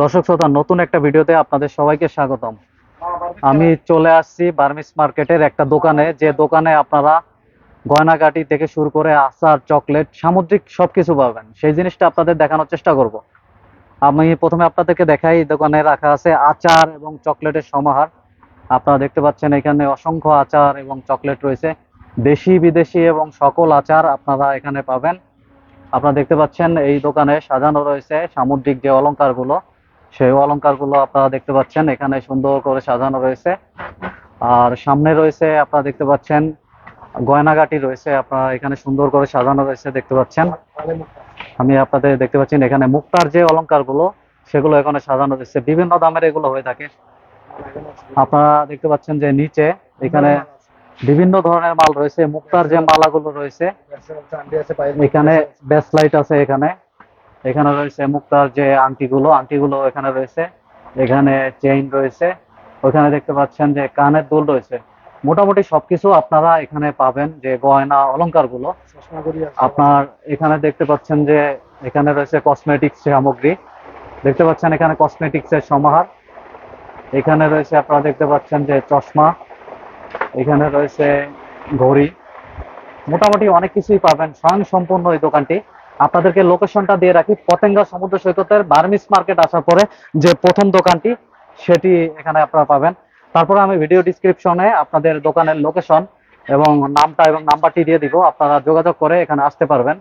দর্শক শ্রোতা, নতুন একটা ভিডিওতে আপনাদের সবাইকে স্বাগতম। আমি চলে আসছি বার্মিস মার্কেটের একটা দোকানে। যে দোকানে আপনারা গয়নাগাটি থেকে শুরু করে আচার, চকলেট, সামুদ্রিক সবকিছু পাবেন। সেই জিনিসটা আপনাদের দেখানোর চেষ্টা করব। আমি প্রথমে আপনাদেরকে দেখাই দোকানে রাখা আছে আচার এবং চকলেটের সমাহার। আপনারা দেখতে পাচ্ছেন এখানে অসংখ্য আচার এবং চকলেট রয়েছে। দেশি, বিদেশি এবং সকল আচার আপনারা এখানে পাবেন। আপনারা দেখতে পাচ্ছেন এই দোকানে সাজানো রয়েছে সামুদ্রিক যে অলংকারগুলো। সেই অলংকারগুলো আপনারা দেখতে পাচ্ছেন, এখানে সুন্দর করে সাজানো রয়েছে। আর সামনে রয়েছে, আপনারা দেখতে পাচ্ছেন, গয়নাগাটি রয়েছে, আপনারা এখানে সুন্দর করে সাজানো রয়েছে, দেখতে পাচ্ছেন। আমি আপনাদের দেখতে পাচ্ছেন, এখানে মুক্তার যে অলংকারগুলো, সেগুলো এখানে সাজানো রয়েছে। বিভিন্ন দামের এগুলো হয়ে থাকে। আপনারা দেখতে পাচ্ছেন যে নিচে এখানে বিভিন্ন ধরনের মাল রয়েছে। মুক্তার যে মালাগুলো রয়েছে, এখানে বেস লাইট আছে এখানে। এখানে রয়েছে মুক্তার যে আংটিগুলো আংটিগুলো এখানে রয়েছে। এখানে চেইন রয়েছে। ওখানে দেখতে পাচ্ছেন যে কানের দুল রয়েছে। মোটামুটি সবকিছু আপনারা এখানে পাবেন যে গয়না অলংকারগুলো আপনার এখানে দেখতে পাচ্ছেন যে এখানে রয়েছে কসমেটিক্স সামগ্রী। দেখতে পাচ্ছেন এখানে কসমেটিক্স এর সমাহার। এখানে রয়েছে আপনারা দেখতে পাচ্ছেন যে চশমা। এখানে রয়েছে ঘড়ি। মোটামুটি অনেক কিছুই পাবেন। স্বয়ং সম্পূর্ণ এই দোকানটি। আপনাদেরকে লোকেশনটা দিয়ে রাখি। পতেঙ্গা সমুদ্র সৈকতের বার্মিস মার্কেট আসার পরে যে প্রথম দোকানটি, সেটি এখানে আপনারা পাবেন। তারপরে আমি ভিডিও ডিসক্রিপশনে আপনাদের দোকানের লোকেশন এবং নামটা এবং নাম্বারটি দিয়ে দিব। আপনারা যোগাযোগ করে এখানে আসতে পারবেন।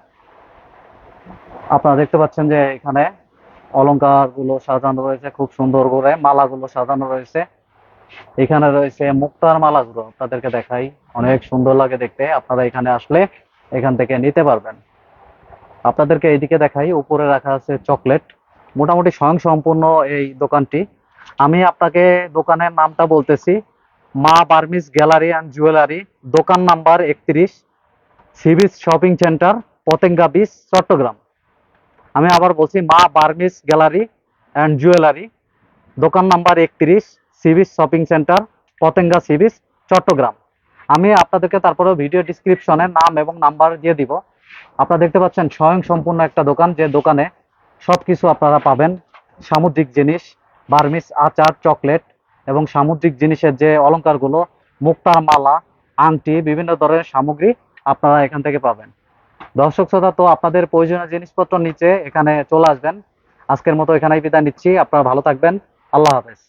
আপনারা দেখতে পাচ্ছেন যে এখানে অলংকারগুলো সাজানো রয়েছে, খুব সুন্দর করে মালাগুলো সাজানো রয়েছে। এখানে রয়েছে মুক্তার মালাগুলো। আপনাদেরকে দেখাই, অনেক সুন্দর লাগে দেখতে। আপনারা এখানে আসলে এখান থেকে নিতে পারবেন। আপনাদেরকে এইদিকে দেখাই, উপরে রাখা আছে চকলেট। মোটামুটি স্বয়ং সম্পূর্ণ এই দোকানটি। আমি আপনাকে দোকানের নামটা বলতেছি, Maa Burmese gallery and jewellery, দোকান নাম্বার একত্রিশ sea beach shopping centre, Patenga beach, Chattogram. আমি আবার বলছি, Maa Burmese gallery and jewellery, দোকান নাম্বার একত্রিশ sea beach shopping centre, Patenga sea beach Chattogram. আমি আপনাদেরকে তারপরে ভিডিও ডিসক্রিপশনে নাম এবং নাম্বার দিয়ে দিব। আপনারা দেখতে পাচ্ছেন স্বয়ং সম্পূর্ণ একটা দোকান, যে দোকানে সবকিছু আপনারা পাবেন। সামুদ্রিক জিনিস, বার্মিস, আচার, চকলেট এবং সামুদ্রিক জিনিসের যে অলংকারগুলো, মুক্তার মালা, আংটি, বিভিন্ন ধরনের সামগ্রী আপনারা এখান থেকে পাবেন। দর্শক শ্রোতা, তো আপনাদের প্রয়োজনীয় জিনিসপত্র নিচে এখানে চলে আসবেন। আজকের মতো এখানেই বিদায় নিচ্ছি। আপনারা ভালো থাকবেন। আল্লাহ হাফেজ।